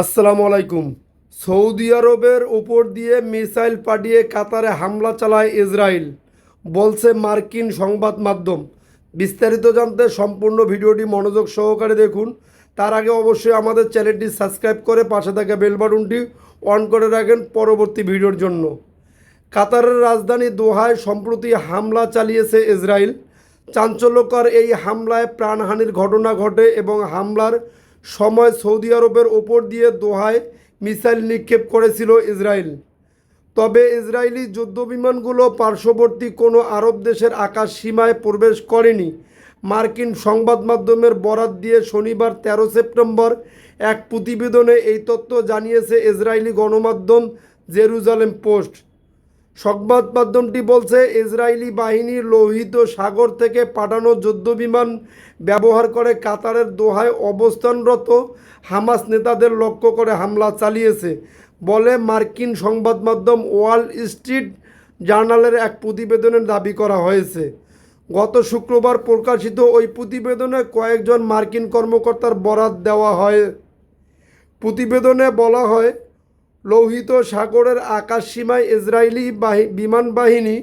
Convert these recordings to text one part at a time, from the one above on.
আসসালামু আলাইকুম। সৌদি আরবের ওপর দিয়ে মিসাইল পাঠিয়ে কাতারে হামলা চালায় ইসরায়েল, বলছে মার্কিন সংবাদ মাধ্যম। বিস্তারিত জানতে সম্পূর্ণ ভিডিওটি মনোযোগ সহকারে দেখুন। তার আগে অবশ্যই আমাদের চ্যানেলটি সাবস্ক্রাইব করে পাশে থাকা বেল বাটনটি অন করে রাখেন পরবর্তী ভিডিওর জন্য। কাতারের রাজধানী দোহায় সম্প্রতি হামলা চালিয়েছে ইসরায়েল। চাঞ্চল্যকর এই হামলায় প্রাণহানির ঘটনা ঘটে এবং হামলার সময় সৌদি আরবের ওপর দিয়ে দোহায় মিসাইল নিক্ষেপ করেছিল ইসরায়েল। তবে ইসরায়েলি যুদ্ধবিমানগুলো পার্শ্ববর্তী কোনো আরব দেশের আকাশ সীমায় প্রবেশ করেনি। মার্কিন সংবাদ মাধ্যমের বরাত দিয়ে শনিবার তেরো সেপ্টেম্বর এক প্রতিবেদনে এই তথ্য জানিয়েছে ইসরায়েলি গণমাধ্যম জেরুজালেম পোস্ট। সংবাদ মাধ্যমটি বলছে, ইসরায়েলি বাহিনী লোহিত সাগর থেকে পাঠানো যুদ্ধবিমান ব্যবহার করে কাতারের দোহায় অবস্থানরত হামাস নেতাদের লক্ষ্য করে হামলা চালিয়েছে, বলে মার্কিন সংবাদ মাধ্যম ওয়াল স্ট্রিট জার্নালের এক প্রতিবেদনে দাবি করা হয়েছে। গত শুক্রবার প্রকাশিত ওই প্রতিবেদনে কয়েকজন মার্কিন কর্মকর্তার বরাত দেওয়া হয়। প্রতিবেদনে বলা হয় লোহিত সাগরের আকাশসীমায় ইসরায়েলি বাহি বিমান বাহিনী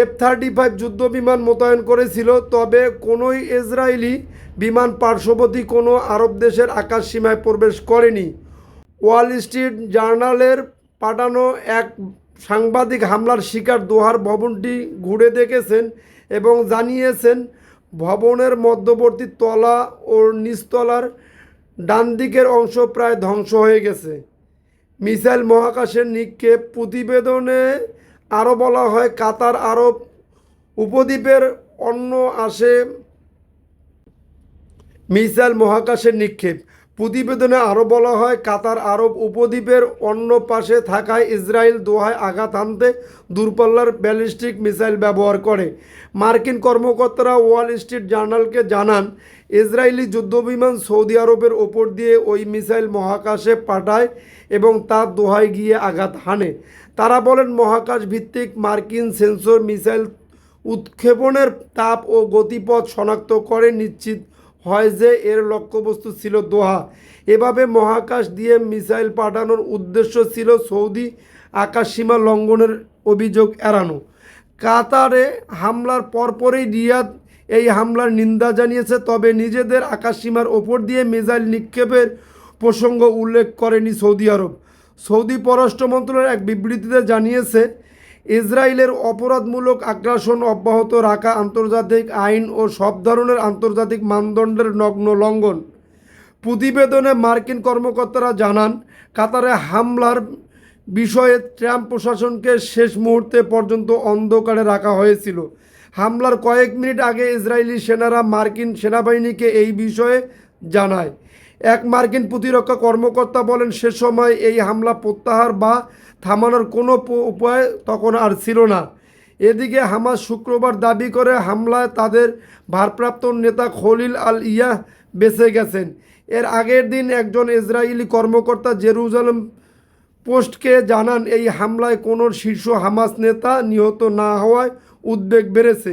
এফ থার্টি ফাইভ যুদ্ধ বিমান মোতায়েন করেছিল, তবে কোনোই ইসরায়েলি বিমান পার্শ্ববর্তী কোনো আরব দেশের আকাশসীমায় প্রবেশ করেনি। ওয়াল স্ট্রিট জার্নালের পাঠানো এক সাংবাদিক হামলার শিকার দোহার ভবনটি ঘুরে দেখেছেন এবং জানিয়েছেন, ভবনের মধ্যবর্তী তলা ও নিচতলার ডান দিকের অংশ প্রায় ধ্বংস হয়ে গেছে। মিসাইল মহাকাশের নিক্ষেপ প্রতিবেদনে আরও বলা হয়, কাতার আরব উপদ্বীপের অন্য আসে মিসাইল মহাকাশের নিক্ষেপ। প্রতিবেদনে আরও বলা হয়, কাতার আরব উপদ্বীপের অন্য পাশে থাকায় ইসরায়েল দোহায় আঘাত হানতে দূরপাল্লার ব্যালিস্টিক মিসাইল ব্যবহার করে। মার্কিন কর্মকর্তারা ওয়াল স্ট্রিট জার্নালকে জানান, ইসরায়েলি যুদ্ধবিমান সৌদি আরবের ওপর দিয়ে ওই মিসাইল মহাকাশে পাঠায় এবং তা দোহায় গিয়ে আঘাত হানে। তারা বলেন মহাকাশ ভিত্তিক মার্কিন সেন্সর মিসাইল উৎক্ষেপণের তাপ ও গতিপথ শনাক্ত করে নিশ্চিত হয় যে এর লক্ষ্যবস্তু ছিল দোহা। এভাবে মহাকাশ দিয়ে মিসাইল পাঠানোর উদ্দেশ্য ছিল সৌদি আকাশসীমা লঙ্ঘনের অভিযোগ এড়ানো। কাতারে হামলার পরপরই রিয়াদ এই হামলার নিন্দা জানিয়েছে, তবে নিজেদের আকাশসীমার ওপর দিয়ে মিসাইল নিক্ষেপের প্রসঙ্গ উল্লেখ করেনি সৌদি আরব। সৌদি পররাষ্ট্র মন্ত্রণালয় এক বিবৃতিতে জানিয়েছে ইসরায়েলের অপরাধমূলক আগ্রাসন অব্যাহত রাখা আন্তর্জাতিক আইন ও সব ধরনের আন্তর্জাতিক মানদণ্ডের নগ্ন লঙ্ঘন। প্রতিবেদনে মার্কিন কর্মকর্তারা জানান, কাতারে হামলার বিষয়ে ট্রাম্প প্রশাসনকে শেষ মুহূর্তে পর্যন্ত অন্ধকারে রাখা হয়েছিল। হামলার কয়েক মিনিট আগে ইসরায়েলি সেনারা মার্কিন সেনাবাহিনীকে এই বিষয়ে জানায়। এক মার্কিন প্রতিরক্ষা কর্মকর্তা বলেন, সে সময় এই হামলা প্রত্যাহার বা থামানোর কোনো উপায় তখন আর ছিল না। এদিকে হামাস শুক্রবার দাবি করে, হামলায় তাদের ভারপ্রাপ্ত নেতা খলিল আল ইয়াহ বেঁচে গেছেন। এর আগের দিন একজন ইসরায়েলি কর্মকর্তা জেরুজালেম পোস্টকে জানান, এই হামলায় কোনো শীর্ষ হামাস নেতা নিহত না হওয়ায় উদ্বেগ বেড়েছে।